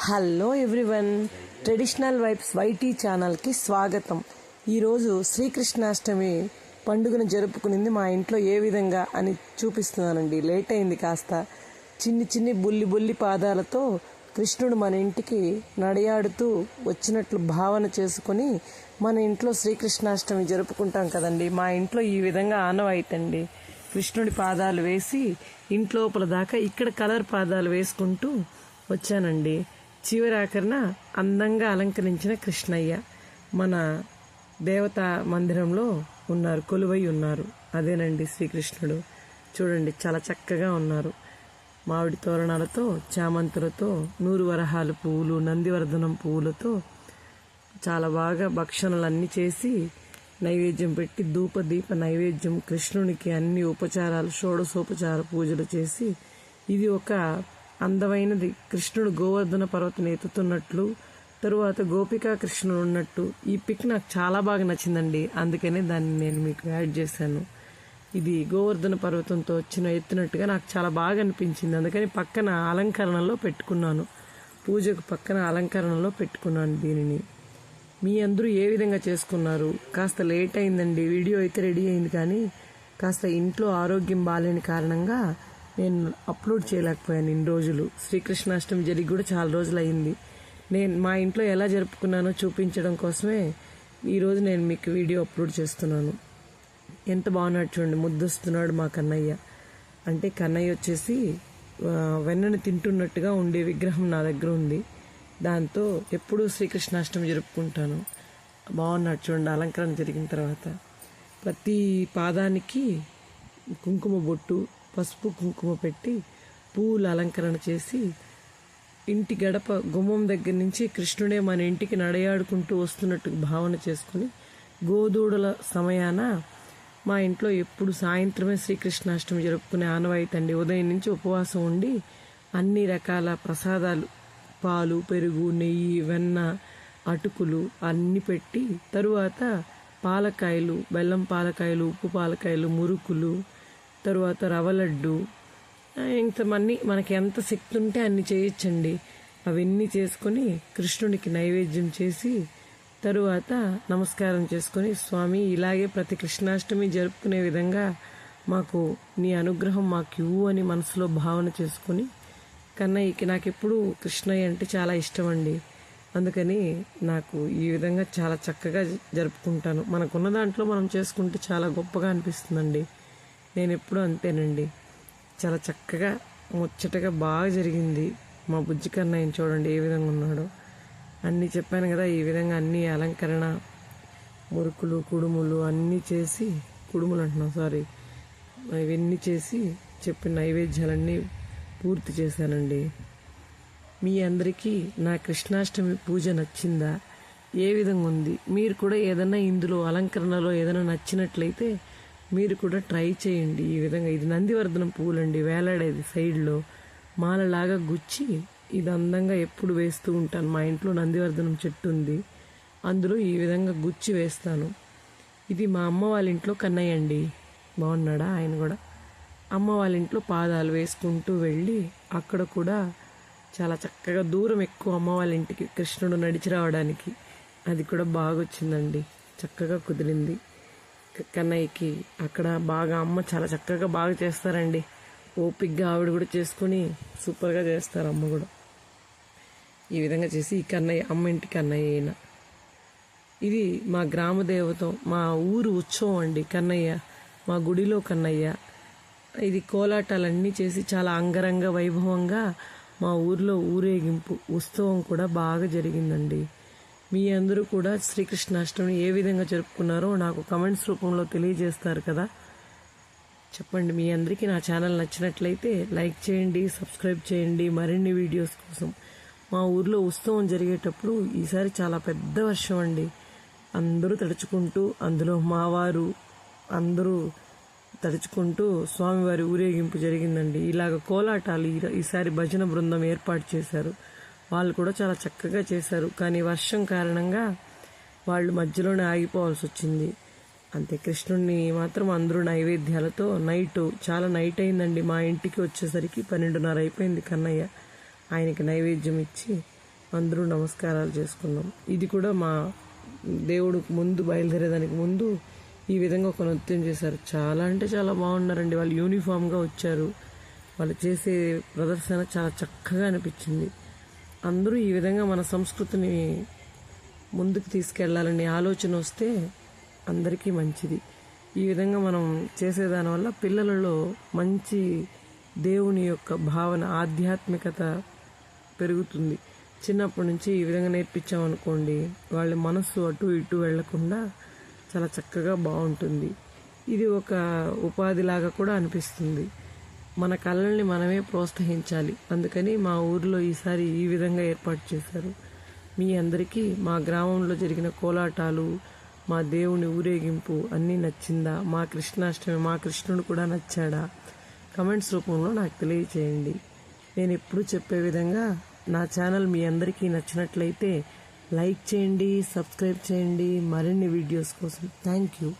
Hello everyone. Traditional vibes YT ఛానల్కి స్వాగతం. ఈరోజు శ్రీకృష్ణాష్టమి పండుగను జరుపుకునింది మా ఇంట్లో ఏ విధంగా అని చూపిస్తున్నానండి. లేట్ అయింది కాస్త. చిన్ని చిన్ని బుల్లి బుల్లి పాదాలతో కృష్ణుడు మన ఇంటికి నడయాడుతూ వచ్చినట్లు భావన చేసుకొని మన ఇంట్లో శ్రీకృష్ణాష్టమి జరుపుకుంటాం కదండి. మా ఇంట్లో ఈ విధంగా ఆనవాయితండి. కృష్ణుడి పాదాలు వేసి ఇంట్లోపల దాకా ఇక్కడ కలర్ పాదాలు వేసుకుంటూ వచ్చానండి. చివరి అందంగా అలంకరించిన కృష్ణయ్య మన దేవతా మందిరంలో ఉన్నారు కొలువై ఉన్నారు. అదేనండి శ్రీకృష్ణుడు. చూడండి చాలా చక్కగా ఉన్నారు. మామిడి తోరణాలతో చామంతులతో నూరు వరహాలు పువ్వులు నందివర్ధనం పువ్వులతో చాలా బాగా భక్షణలన్నీ చేసి నైవేద్యం పెట్టి ధూప దీప నైవేద్యం కృష్ణునికి అన్ని ఉపచారాలు షోడశోపచార పూజలు చేసి ఇది ఒక అందమైనది. కృష్ణుడు గోవర్ధన పర్వతం ఎత్తుతున్నట్లు తరువాత గోపికా కృష్ణుడు ఉన్నట్టు. ఈ పిక్ నాకు చాలా బాగా నచ్చిందండి. అందుకనే దాన్ని నేను మీకు యాడ్ చేశాను. ఇది గోవర్ధన పర్వతంతో వచ్చిన ఎత్తినట్టుగా నాకు చాలా బాగా అనిపించింది. అందుకని పక్కన అలంకరణలో పెట్టుకున్నాను. పూజకు పక్కన అలంకరణలో పెట్టుకున్నాను దీనిని. మీ అందరూ ఏ విధంగా చేసుకున్నారు? కాస్త లేట్ అయిందండి. వీడియో అయితే రెడీ అయింది కానీ కాస్త ఇంట్లో ఆరోగ్యం బాగాలేని కారణంగా నేను అప్లోడ్ చేయలేకపోయాను ఇన్ని రోజులు. శ్రీకృష్ణాష్టమి జరిగి కూడా చాలా రోజులు అయింది నేను మా ఇంట్లో ఎలా జరుపుకున్నానో చూపించడం కోసమే ఈరోజు నేను మీకు వీడియో అప్లోడ్ చేస్తున్నాను. ఎంత బాగున్నాడు చూడండి ముద్దొస్తున్నాడు మా కన్నయ్య. అంటే కన్నయ్య వచ్చేసి వెన్నను తింటున్నట్టుగా ఉండే విగ్రహం నా దగ్గర ఉంది. దాంతో ఎప్పుడూ శ్రీకృష్ణాష్టమి జరుపుకుంటాను. బాగున్నాడు చూడండి అలంకరణ జరిగిన తర్వాత. ప్రతి పాదానికి కుంకుమ బొట్టు పసుపు కుంకుమ పెట్టి పూల అలంకరణ చేసి ఇంటి గడప గుమ్మం దగ్గర నుంచి కృష్ణుడే మన ఇంటికి నడయాడుకుంటూ వస్తున్నట్టు భావన చేసుకుని గోదూడల సమయాన మా ఇంట్లో ఎప్పుడు సాయంత్రమే శ్రీకృష్ణాష్టమి జరుపుకునే ఆనవాయితీ అండి ఉదయం నుంచి ఉపవాసం ఉండి అన్ని రకాల ప్రసాదాలు పాలు పెరుగు నెయ్యి వెన్న అటుకులు అన్నీ పెట్టి తరువాత పాలకాయలు బెల్లం పాలకాయలు ఉప్పు పాలకాయలు మురుకులు తరువాత రవ్వ లడ్డు. ఇంతమన్నీ మనకి ఎంత శక్తి ఉంటే అన్ని చేయొచ్చండి. అవన్నీ చేసుకొని కృష్ణుడికి నైవేద్యం చేసి తరువాత నమస్కారం చేసుకొని స్వామి ఇలాగే ప్రతి కృష్ణాష్టమి జరుపుకునే విధంగా మాకు నీ అనుగ్రహం మాకు ఇవ్వు అని మనసులో భావన చేసుకొని కన్నయ్యకి నాకు ఎప్పుడు కృష్ణయ్య అంటే చాలా ఇష్టం అండి అందుకని నాకు ఈ విధంగా చాలా చక్కగా జరుపుకుంటాను. మనకున్న దాంట్లో మనం చేసుకుంటే చాలా గొప్పగా అనిపిస్తుందండి. నేను ఎప్పుడూ అంతేనండి. చాలా చక్కగా ముచ్చటగా బాగా జరిగింది. మా బుజ్జి కన్నయ్యని చూడండి ఏ విధంగా ఉన్నాడో. అన్నీ చెప్పాను కదా ఈ విధంగా అన్ని అలంకరణ మురుకులు కుడుములు అన్నీ చేసి కుడుములు అంటున్నాం సారీ. ఇవన్నీ చేసి చెప్పిన నైవేద్యాలన్నీ పూర్తి చేశానండి. మీ అందరికీ నా కృష్ణాష్టమి పూజ నచ్చిందా? ఏ విధంగా ఉంది? మీరు కూడా ఏదైనా ఇందులో అలంకరణలో ఏదైనా నచ్చినట్లయితే మీరు కూడా ట్రై చేయండి ఈ విధంగా. ఇది నందివర్ధనం పూలండి వేలాడేది సైడ్లో. మాలలాగా గుచ్చి ఇది అందంగా ఎప్పుడు వేస్తూ ఉంటాను. మా ఇంట్లో నందివర్ధనం చెట్టు ఉంది. అందులో ఈ విధంగా గుచ్చి వేస్తాను. ఇది మా అమ్మ వాళ్ళ ఇంట్లో కన్నయ్య అండి. బాగున్నాడా ఆయన కూడా? అమ్మ వాళ్ళ ఇంట్లో పాదాలు వేసుకుంటూ వెళ్ళి అక్కడ కూడా చాలా చక్కగా దూరం ఎక్కువ అమ్మ వాళ్ళ ఇంటికి కృష్ణుడు నడిచి రావడానికి. అది కూడా బాగా వచ్చిందండి చక్కగా కుదిరింది. కన్నయ్యకి అక్కడ బాగా అమ్మ చాలా చక్కగా బాగా చేస్తారండి. ఓపిగ్గా ఆవిడ కూడా చేసుకుని సూపర్గా చేస్తారు అమ్మ కూడా. ఈ విధంగా చేసి ఈ కన్నయ్య అమ్మ ఇంటి కన్నయ్య అయిన ఇది మా గ్రామ దేవతం మా ఊరు ఉత్సవం అండి కన్నయ్య మా గుడిలో కన్నయ్య. ఇది కోలాటాలన్నీ చేసి చాలా అంగరంగ వైభవంగా మా ఊర్లో ఊరేగింపు ఉత్సవం కూడా బాగా జరిగిందండి. మీ అందరూ కూడా శ్రీకృష్ణాష్టమిని ఏ విధంగా జరుపుకున్నారో నాకు కమెంట్స్ రూపంలో తెలియజేస్తారు కదా. చెప్పండి మీ అందరికీ నా ఛానల్ నచ్చినట్లయితే లైక్ చేయండి సబ్స్క్రైబ్ చేయండి. మరిన్ని వీడియోస్ కోసం మా ఊర్లో ఉత్సవం జరిగేటప్పుడు ఈసారి చాలా పెద్ద వర్షం అండి. అందరూ తడుచుకుంటూ అందులో మావారు అందరూ తడుచుకుంటూ స్వామివారి ఊరేగింపు జరిగిందండి. ఇలాగ కోలాటాలు ఈసారి భజన బృందం ఏర్పాటు చేశారు. వాళ్ళు కూడా చాలా చక్కగా చేశారు. కానీ వర్షం కారణంగా వాళ్ళు మధ్యలోనే ఆగిపోవాల్సి వచ్చింది. అంతే కృష్ణుడిని మాత్రం అందరూ నైవేద్యాలతో నైట్ చాలా నైట్ అయిందండి. మా ఇంటికి వచ్చేసరికి పన్నెండున్నర అయిపోయింది కన్నయ్య. ఆయనకి నైవేద్యం ఇచ్చి అందరూ నమస్కారాలు చేసుకున్నాం. ఇది కూడా మా దేవుడు ముందు బయలుదేరేదానికి ముందు ఈ విధంగా ఒక నృత్యం చేశారు. చాలా అంటే చాలా బాగున్నారండి. వాళ్ళు యూనిఫామ్గా వచ్చారు. వాళ్ళు చేసే ప్రదర్శన చాలా చక్కగా అనిపించింది. అందరూ ఈ విధంగా మన సంస్కృతిని ముందుకు తీసుకెళ్ళాలనే ఆలోచన వస్తే అందరికీ మంచిది. ఈ విధంగా మనం చేసేదానివల్ల పిల్లలలో మంచి దేవుని యొక్క భావన ఆధ్యాత్మికత పెరుగుతుంది. చిన్నప్పటి నుంచి ఈ విధంగా నేర్పించామనుకోండి వాళ్ళ మనస్సు అటు ఇటు వెళ్ళకుండా చాలా చక్కగా బాగుంటుంది. ఇది ఒక ఉపాధిలాగా కూడా అనిపిస్తుంది. మన కళల్ని మనమే ప్రోత్సహించాలి. అందుకని మా ఊరిలో ఈసారి ఈ విధంగా ఏర్పాటు చేశారు. మీ అందరికీ మా గ్రామంలో జరిగిన కోలాటాలు మా దేవుని ఊరేగింపు అన్నీ నచ్చిందా? మా కృష్ణాష్టమి మా కృష్ణుడు కూడా నచ్చాడా? కమెంట్స్ రూపంలో నాకు తెలియచేయండి. నేను ఎప్పుడు చెప్పే విధంగా నా ఛానల్ మీ అందరికీ నచ్చినట్లయితే లైక్ చేయండి సబ్స్క్రైబ్ చేయండి. మరిన్ని వీడియోస్ కోసం థ్యాంక్ యూ.